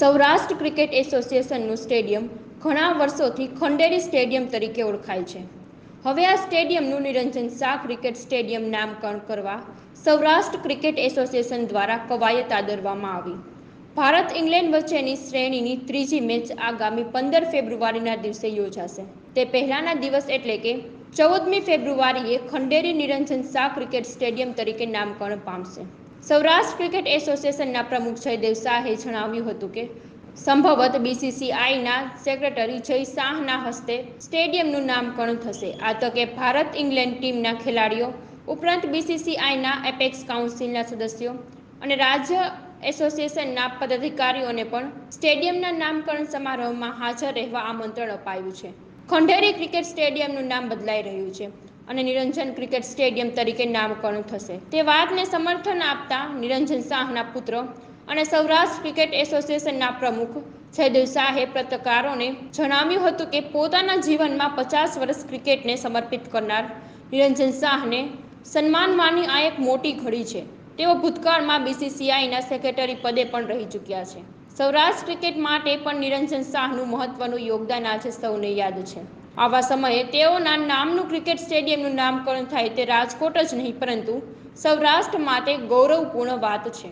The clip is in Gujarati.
સૌરાષ્ટ્ર ક્રિકેટ એસોસિએશનનું સ્ટેડિયમ ઘણા વર્ષોથી ખંડેરી સ્ટેડિયમ તરીકે ઓળખાય છે. હવે આ સ્ટેડિયમનું નિરંજન શાહ ક્રિકેટ સ્ટેડિયમ નામકરણ કરવા સૌરાષ્ટ્ર ક્રિકેટ એસોસિએશન દ્વારા કવાયત આદરવામાં આવી. ભારત ઇંગ્લેન્ડ વચ્ચેની શ્રેણીની ત્રીજી મેચ આગામી પંદર ફેબ્રુઆરીના દિવસે યોજાશે. તે પહેલાના દિવસ એટલે કે ચૌદમી ફેબ્રુઆરીએ ખંડેરી નિરંજન શાહ ક્રિકેટ સ્ટેડિયમ તરીકે નામકરણ પામશે. સૌરાષ્ટ્ર ક્રિકેટ એસોસિએશનના પ્રમુખ જયદેવ શાહે જણાવ્યું હતું કે, સંભવત બીસીસીઆઈના સેક્રેટરી જય શાહના હસ્તે સ્ટેડિયમનું નામકરણ થશે. આ તકે ભારત ઇંગ્લેન્ડ ટીમના ખેલાડીઓ, ઉપરાંત બીસીસીઆઈના એપેક્સ કાઉન્સિલના સદસ્યો અને રાજ્ય એસોસિએશનના પદાધિકારીઓને પણ સ્ટેડિયમના નામકરણ સમારોહમાં હાજર રહેવા આમંત્રણ અપાયું છે. ખંડેરી ક્રિકેટ સ્ટેડિયમનું નામ બદલાઈ રહ્યું છે. અને નિરંજન ક્રિકેટ સ્ટેડિયમ તરીકે નામકરણ થશે. તે વાતને સમર્થન આપતા નિરંજન શાહના પુત્ર અને સૌરાષ્ટ્ર ક્રિકેટ એસોસિએશનના પ્રમુખ જયદેવ શાહે પત્રકારોને જણાવ્યું હતું કે પોતાના જીવનમાં પચાસ વર્ષ ક્રિકેટને સમર્પિત કરનાર નિરંજન શાહને સન્માનવાની આ એક મોટી ઘડી છે. તેઓ ભૂતકાળમાં બીસીસીઆઈના સેક્રેટરી પદે પણ રહી ચૂક્યા છે. સૌરાષ્ટ્ર ક્રિકેટ માટે પણ નિરંજન શાહનું મહત્વનું યોગદાન આજે સૌને યાદ છે. આવા સમયે તેઓના નામનું ક્રિકેટ સ્ટેડિયમનું નામકરણ થાય તે રાજકોટ જ નહીં, પરંતુ સૌરાષ્ટ્ર માટે ગૌરવપૂર્ણ વાત છે.